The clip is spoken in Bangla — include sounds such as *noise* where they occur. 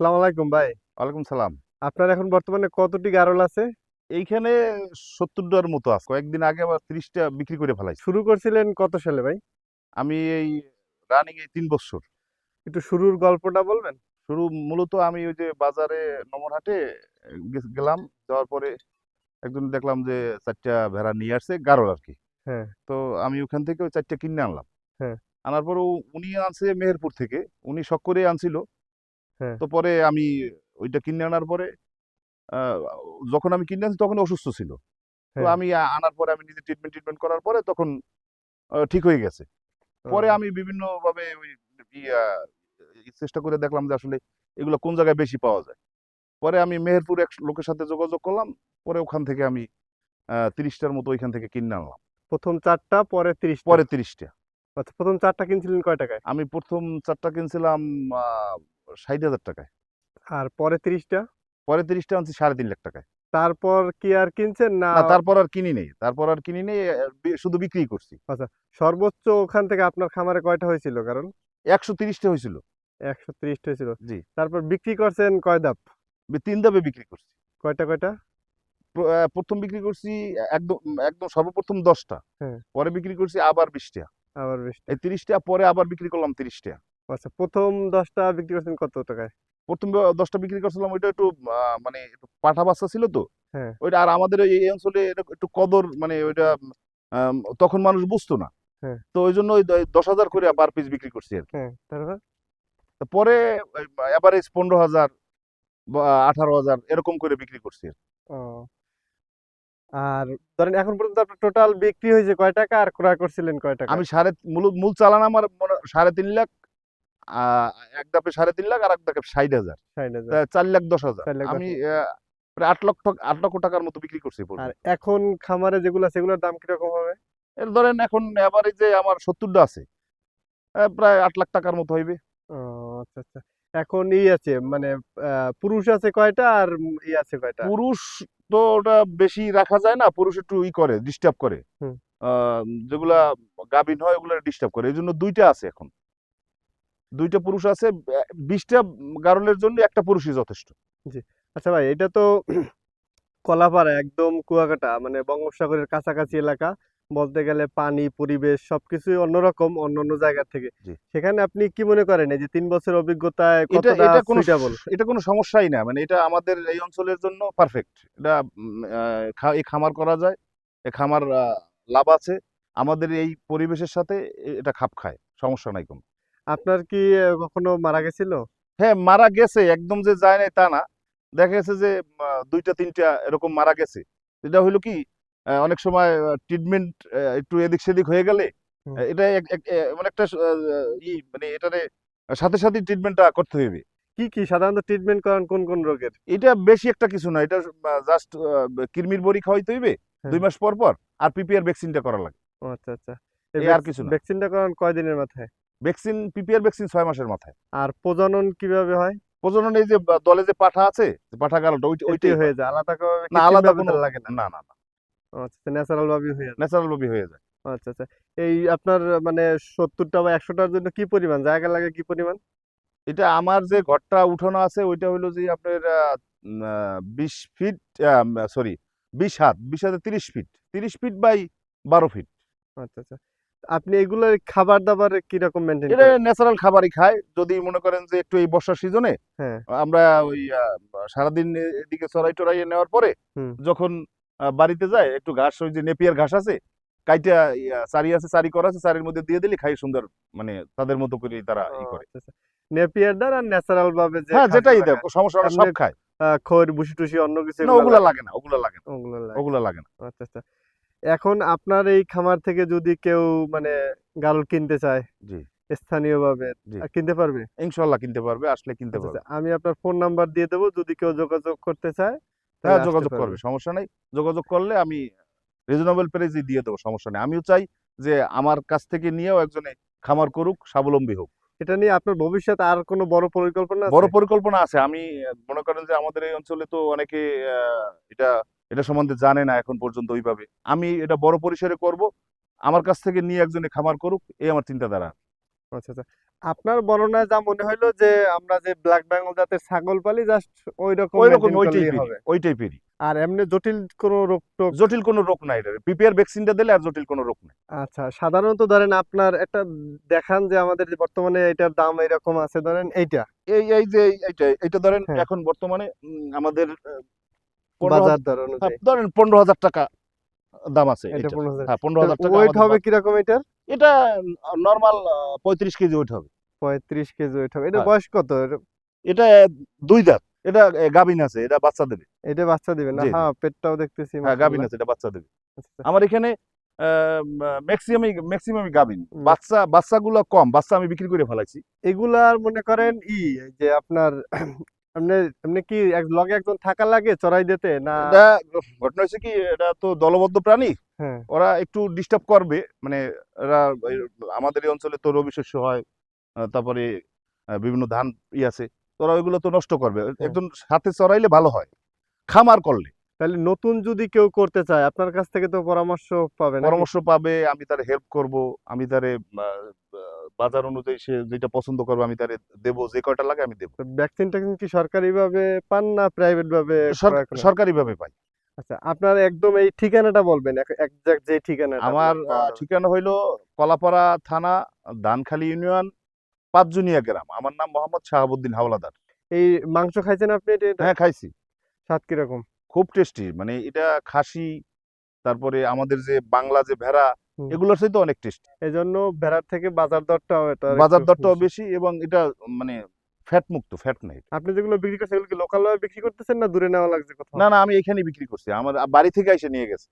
আসসালামু আলাইকুম ভাই। ওয়ালাইকুম সালাম। আপনার এখন বর্তমানে কতটি গারল আছে? এইখানে সত্তরটার মতো আছে। কয়েকদিন আগে আবার তিরিশটা বিক্রি করে ফেলাই শুরু করছিলেন কত সালে ভাই? আমি এই রানিং এই তিন বছর। একটু শুরুর গল্পটা বলবেন? শুরু মূলত আমি ওই যে বাজারে নমরহাটে গেলাম। যাওয়ার পরে একজন দেখলাম যে চারটা ভেড়া নিয়ে আসছে গারল আর কি। হ্যাঁ। তো আমি ওখান থেকে ওই চারটা কিনে আনলাম। হ্যাঁ। আনার পর উনি আনছে মেহেরপুর থেকে। উনি শখ করে আনছিল। তো পরে আমি ওইটা কিনে আনার পরে যখন আমি কিনে আনছি তখন অসুস্থ ছিল। তো হ্যাঁ। আমি আনার পরে আমি নিজে ট্রিটমেন্ট ট্রিটমেন্ট করার পরে তখন ঠিক হয়ে গেছে। পরে আমি বিভিন্ন ভাবে ওই চেষ্টা করে দেখলাম যে আসলে এগুলো কোন জায়গায় বেশি পাওয়া যায়। পরে আমি মেহেরপুর এক লোকের সাথে যোগাযোগ করলাম পরে ওখান থেকে আমি আহ, তিরিশটার মতো ওইখান থেকে কিনে আনলাম। প্রথম চারটা পরে তিরিশ পরে তিরিশটা। আচ্ছা প্রথম চারটা কিনছিলেন কয় টাকায়? আমি প্রথম চারটা কিনছিলাম ষাট হাজার টাকায়। আর পরে তিরিশটা? পরে তিরিশটা আনছি সাড়ে তিন লাখ টাকায়। তারপর কি আর কিনছেন না তারপর আর কিনি নেই। তারপর আর কিনি নেই শুধু বিক্রি করছি। আচ্ছা সর্বোচ্চ ওখান থেকে আপনার খামারে কয়টা হয়েছিল কারণ? একশো তিরিশটা হয়েছিল। একশো তিরিশটা হয়েছিল। জি। তারপর বিক্রি করছেন কয় ধাপ? তিন ধাপে বিক্রি করছি। কয়টা কয়টা? প্রথম বিক্রি করছি একদম একদম সর্বপ্রথম দশটা। হ্যাঁ। পরে বিক্রি করছি আবার বিশটা। আবার বিশটা। এই তিরিশটা পরে আবার বিক্রি করলাম তিরিশটা। আচ্ছা প্রথম দশটা বিক্রি করছেন কত টাকায়? প্রথম দশটা বিক্রি করছিলাম ওইটা একটু মানে একটু পাঠা বাচ্চা ছিল তো। হ্যাঁ। ওইটা আর আমাদের এই অঞ্চলে একটু কদর মানে ওইটা তখন মানুষ বুঝতো না। হ্যাঁ। তো ওই জন্য ওই দশ হাজার করে পার পিস বিক্রি করছি আর। হ্যাঁ পরে এভারেজ পনেরো হাজার বা আঠারো হাজার এরকম করে বিক্রি করছি আর আর ধরেন এখন পর্যন্ত আপনার টোটাল বিক্রি হয়েছে কয় টাকা? আর ক্রয় করছিলেন কয় টাকা? আমি সাড়ে মূল মূল চালান আমার মনে হয় সাড়ে তিন লাখ এক ধাপে সাড়ে তিন লাখ আর এক ধাপে ষাট হাজার। চার লাখ দশ হাজার। আমি প্রায় আট লক্ষ আট লক্ষ টাকার মতো বিক্রি করছি আর এখন খামারে যেগুলো সেগুলোর দাম কীরকম হবে? এর ধরেন এখন এভারেজে আমার সত্তরটা আছে প্রায় আট লাখ টাকার মতো হইবে। আচ্ছা আচ্ছা। এখন ই আছে মানে পুরুষ আছে কয়টা আর ই আছে কয়টা? পুরুষ তো ওটা বেশি রাখা যায় না পুরুষ একটু ই করে ডিস্টার্ব করে। আহ, যেগুলা গাভিন হয় ওগুলা ডিস্টার্ব করে এই জন্য দুইটা আছে এখন। দুইটা পুরুষ আছে বিশটা গারলের জন্য একটা পুরুষই যথেষ্ট। জি। আচ্ছা ভাই এটা তো *clears throat* কলাপাড়া একদম কুয়াকাটা মানে বঙ্গোপসাগরের কাছাকাছি এলাকা। বলতে গেলে পানি পরিবেশ সবকিছুই অন্যরকম অন্য অন্য জায়গা থেকে সেখানে আপনি কি মনে করেন এই যে তিন বছর অভিজ্ঞতায় এটা এটা কোনো এটা কোনো সমস্যাই না মানে এটা আমাদের এই অঞ্চলের জন্য পারফেক্ট এটা এই খামার করা যায় এই খামার লাভ আছে। আমাদের এই পরিবেশের সাথে এটা খাপ খায় সমস্যা নাই কোনো। আপনার কি কখনো মারা গেছিল? হ্যাঁ মারা গেছে একদম যে যায় নাই তা না। দেখা গেছে যে দুইটা তিনটা এরকম মারা গেছে। এটা হইল কি অনেক সময় ট্রিটমেন্ট একটু এদিক সেদিক হয়ে গেলে এটা এক- এক- মানে একটা ই মানে এটারে সাথে সাথে ট্রিটমেন্টটা করতে হবে। কি কি সাধারণত ট্রিটমেন্ট করেন কোন কোন রোগের? এটা বেশি একটা কিছু না এটা জাস্ট কিরমির বড়ি খাওয়াইতে হইবে হ্যাঁ। দুই মাস পর পর আর পিপিআর ভ্যাকসিনটা করা লাগে। আচ্ছা আচ্ছা। আর কিছু না। ভ্যাকসিনটা করান কয়দিনের মাথায়? ভ্যাকসিন পিপিআর ভ্যাকসিন ছয় মাসের মাথায়। আর প্রজনন কীভাবে হয়? প্রজনন এই যে দলে যে পাঠা আছে পাঠা গালটা ওইটা ওইটাই হয়ে। যায়। আলাদা করে না আলাদা কোনো লাগে না। না না আচ্ছা ন্যাচারাল ভাবে হয়ে যায়। ন্যাচারাল ভাবে হয়ে যায়। আচ্ছা আচ্ছা। এই আপনার মানে সত্তরটা বা একশোটার জন্য কি পরিমাণ? জায়গা লাগে কি পরিমাণ? এটা আমার যে ঘরটা উঠানো আছে ওইটা হলো যে আপনার বিশ ফিট সরি বিশ হাত বিশ হাতে তিরিশ ফিট। তিরিশ ফিট বাই বারো ফিট। আচ্ছা আচ্ছা। আপনি এগুলোর খাবার দাবার কীরকম মেনটেন এটা ন্যাচারাল খাবারই খায়। যদি মনে করেন যে একটু এই বর্ষার সিজনে হ্যাঁ। আমরা ওই সারাদিন এদিকে চড়াই টড়াইয়ে নেওয়ার পরে যখন বাড়িতে যায় একটু ঘাস ওই যে নেপিয়ার ঘাস আছে কাইটা চারি আছে চারি করা আছে চারির মধ্যে দিয়ে দিলে খাই সুন্দর মানে তাদের মতো করে তারা ই করে। আচ্ছা আচ্ছা। নেপিয়ার দ্বার আর ন্যাচারাল ভাবে হ্যাঁ যেটাই খায় সমস্যা সব খায়। খড় ভুসি টুসি অন্য কিছু ওগুলা লাগে না ওগুলা লাগে না। ওগুলো লাগে। ওগুলা লাগে না। আচ্ছা আচ্ছা। এখন আপনার এই খামার থেকে যদি কেউ মানে গারল কিনতে চায় জি। স্থানীয়ভাবে কিনতে পারবে? ইনশাল্লাহ কিনতে পারবে আসলে কিনতে আচ্ছা পারবে। আচ্ছা আমি আপনার ফোন নাম্বার দিয়ে দেবো যদি কেউ যোগাযোগ করতে চায় হ্যাঁ যোগাযোগ করবে সমস্যা নেই। যোগাযোগ করলে আমি রিজনেবল প্রাইসে দিয়ে দেবো সমস্যা নেই। আমিও চাই যে আমার কাছ থেকে নিয়েও একজনে খামার করুক স্বাবলম্বী হোক। এটা নিয়ে আপনার ভবিষ্যৎ আর কোনো বড় পরিকল্পনা বড় পরিকল্পনা আছে। আমি মনে করেন যে আমাদের এই অঞ্চলে তো অনেকে আহ, এটা এটা সম্বন্ধে জানে না এখন পর্যন্ত ওইভাবে। আমি এটা বড় পরিসরে করব আমার কাছ থেকে নিয়ে একজনে খামার করুক এই আমার চিন্তাধারা। আচ্ছা আচ্ছা। আপনার বর্ণনায় যা মনে হইল যে আমরা যে ব্ল্যাক বেঙ্গল জাতের ছাগল পালি জাস্ট ওই রকম ওই রকম ওই টাইপেরই ওই টাইপেরই আর এমনি জটিল কোনো রোগ টোগ জটিল কোনো রোগ নাই এটা পিপিআর ভ্যাকসিনটা দিলে আর জটিল কোনো রোগ নাই। আচ্ছা সাধারণত ধরেন আপনার একটা দেখান যে আমাদের যে বর্তমানে এটার দাম এরকম আছে ধরেন এইটা। এই এই যে এইটা এইটা ধরেন হ্যাঁ। এখন বর্তমানে আমাদের বাজার দর হ্যাঁ, অনুযায়ী ধরেন পনেরো হাজার টাকা দাম আছে এটা পনেরো হাজার। হ্যাঁ পনেরো হাজার টাকা ওয়েট হবে কীরকম এটার? এটা নর্মাল পঁয়ত্রিশ কেজি ওয়েট হবে। পঁয়ত্রিশ কেজি ওয়েট হবে। এটা হ্যাঁ। বয়স কত? এটা- এটা দুই দাঁত। এটা আছে এটা বাচ্চা দেবে। এটা বাচ্চা দিবে না। হ্যাঁ পেটটাও দেখতেছি হ্যাঁ আছে এটা বাচ্চা দেবে। আচ্ছা, আমার এখানে ম্যাক্সিমামই ম্যাক্সিমামই। বাচ্চা বাচ্চাগুলো কম। বাচ্চা আমি বিক্রি করে ফেলাইছি। এগুলার মনে করেন ই যে আপনার এমনি এমনি কি এক লগে একজন থাকা লাগে চড়াই দিতে না এটা ঘটনা হচ্ছে কি এটা তো দলবদ্ধ প্রাণী। হ্যাঁ। ওরা একটু ডিস্টার্ব করবে মানে এরা আমাদের এই অঞ্চলে তো রবি শস্য হয় তারপরে বিভিন্ন ধান ই আছে তো ওরা ওইগুলো তো নষ্ট করবে। একজন সাথে চড়াইলে ভালো হয় খামার করলে। তাহলে নতুন যদি কেউ করতে চায় আপনার কাছ থেকে তো পরামর্শ পাবে পরামর্শ পাবে আমি তারে হেল্প করব আমি তারে বাজার অনুযায়ী সে যেটা পছন্দ করবে আমি তারে দেবো যে কয়টা লাগে আমি দেবো। ভ্যাকসিন ট্যাকসিন কি সরকারি ভাবে পান না প্রাইভেট ভাবে ক্রয় সরকারি ভাবে পাই। আচ্ছা আপনার একদম এই ঠিকানাটা বলবেন একজ্যাক্ট যে ঠিকানাটা। আমার। ঠিকানা হইল কলাপাড়া থানা দানখালী ইউনিয়ন পাঁচজনিয়া গ্রাম। আমার নাম মোহাম্মদ শাহাবুদ্দিন হাওলাদার। এই মাংস খাইছেন আপনি? হ্যাঁ খাইছি। স্বাদ কীরকম? খুব টেস্টি মানে এটা খাসি তারপরে আমাদের যে বাংলা যে ভেড়া। এগুলোর সাথে অনেক টেস্ট এই জন্য ভেড়ার থেকে বাজার দরটাও এটা বাজার দরটাও বেশি এবং এটা মানে ফ্যাট মুক্ত ফ্যাট নাই আপনি যেগুলো বিক্রি করছেন এগুলো কি লোকাল ভাবে বিক্রি করতেছেন না দূরে নেওয়া লাগছে কোথাও? না না আমি এখানেই বিক্রি করছি। আমার বাড়ি থেকে এসে নিয়ে গেছে।